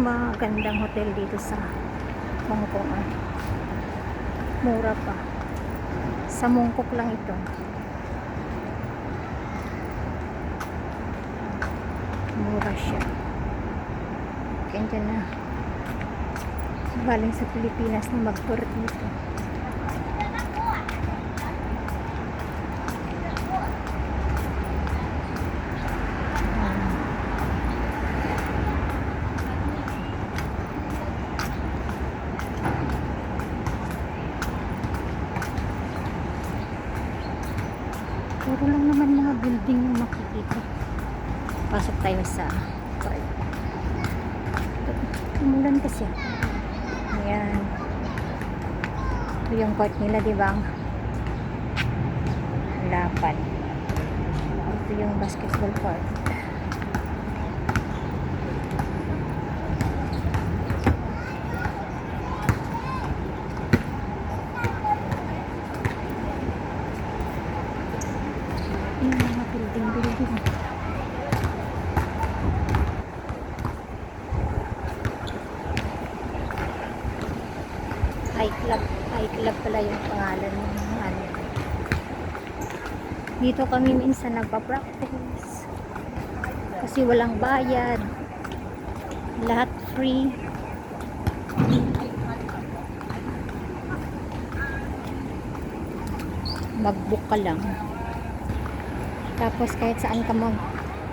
magandang hotel dito sa Hong Kong. ah. Mura pa. Sa Mongkok lang ito. Mura siya. Kaya na. Galing sa Pilipinas na mag-tour dito. Puro lang naman mga building yung makikita. Pasok tayo sa court. Umulan kasi. Ayan. Ito yung court nila, di ba? Ang Lapad. Ito yung basketball court. Yung mga building-building. High Club. High Club pala yung pangalan ng ano. Dito kami minsan nagpa-practice. Kasi walang bayad. Lahat free. Mag-book ka lang. Tapos kahit saan ka mag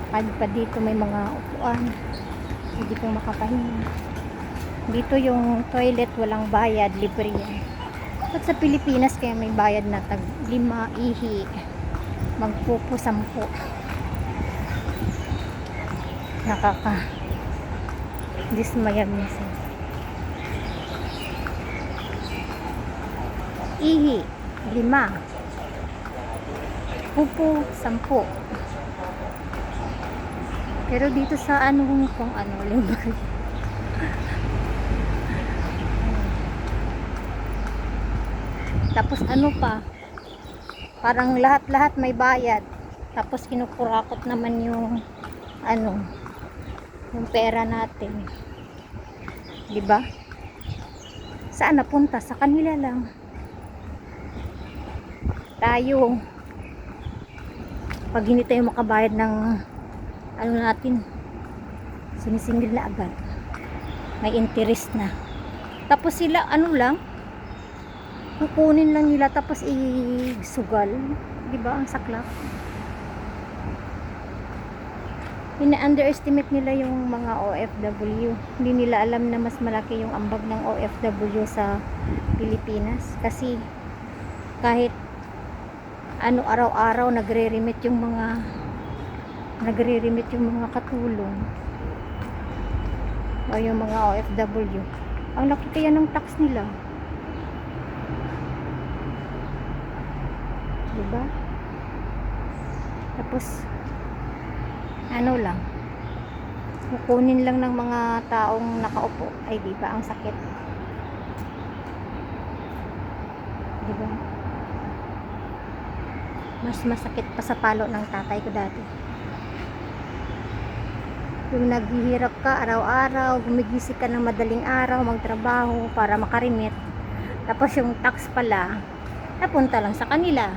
pa dito may mga upuan. Hindi kang makapahinga. Dito yung toilet walang bayad, libre yan. At sa Pilipinas kaya may bayad na tag lima ihi. Magpupo sampu. Nakaka dismaya minsan. Ihi, lima. Pupo, sampu. Pero dito sa ano kung ano, limbay. Tapos ano pa, parang lahat-lahat may bayad. Tapos kinukurakot naman yung ano, yung pera natin. 'Di ba? Saan napunta? Sa kanila lang. Tayo, pag hindi tayo makabayad ng ano natin, sinisingil na agad. May interest na. Tapos sila, ano lang, kukunin lang nila tapos isugal. Di ba Ang saklap. Ina-underestimate nila yung mga OFW. Hindi nila alam na mas malaki yung ambag ng OFW sa Pilipinas. Kasi kahit ano araw-araw nagre-remit yung mga nagre-remit yung mga katulong o yung mga OFW. Ang laki kaya ng tax nila. Diba? Tapos, ano lang, kukunin lang ng mga taong nakaupo. Ay, di ba? Ang sakit. Di ba? Mas masakit pa sa palo ng tatay ko dati. Yung naghihirap ka araw-araw, gumigising ka ng madaling araw, magtrabaho para makarimit. Tapos yung tax pala, napunta lang sa kanila.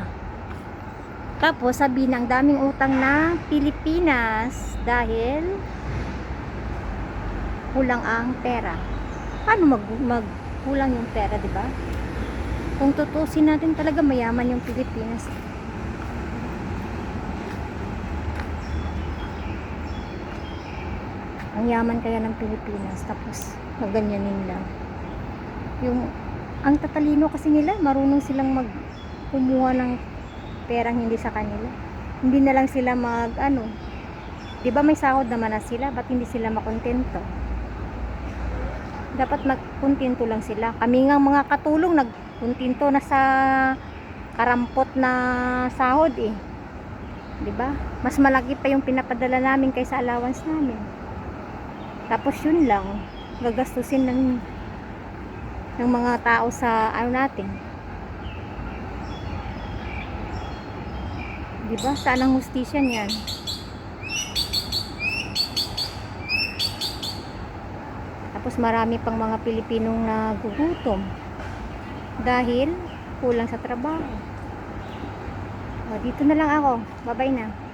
Tapos sabi ng daming utang na Pilipinas dahil kulang ang pera. Paano mag magkulang yung pera, 'di ba? Kung tutusin natin talaga mayaman yung Pilipinas. Ang yaman kaya ng Pilipinas tapos maganyanin lang. Yung ang tatalino kasi nila, marunong silang mag kumuha ng perang hindi sa kanila. Hindi na lang sila mag ano. 'Di ba may sahod naman na sila, ba't hindi sila makontento? Dapat magkontento lang sila. Kami nga mga katulong nagkontento na sa karampot na sahod eh. 'Di ba? Mas malaki pa yung pinapadala namin kaysa allowance namin. Tapos yun lang, gagastusin ng ng mga tao sa ano natin. 'Di ba? Saan ang hustisya niyan? Tapos marami pang mga Pilipinong nagugutom dahil kulang sa trabaho. O, dito na lang ako. Babay na.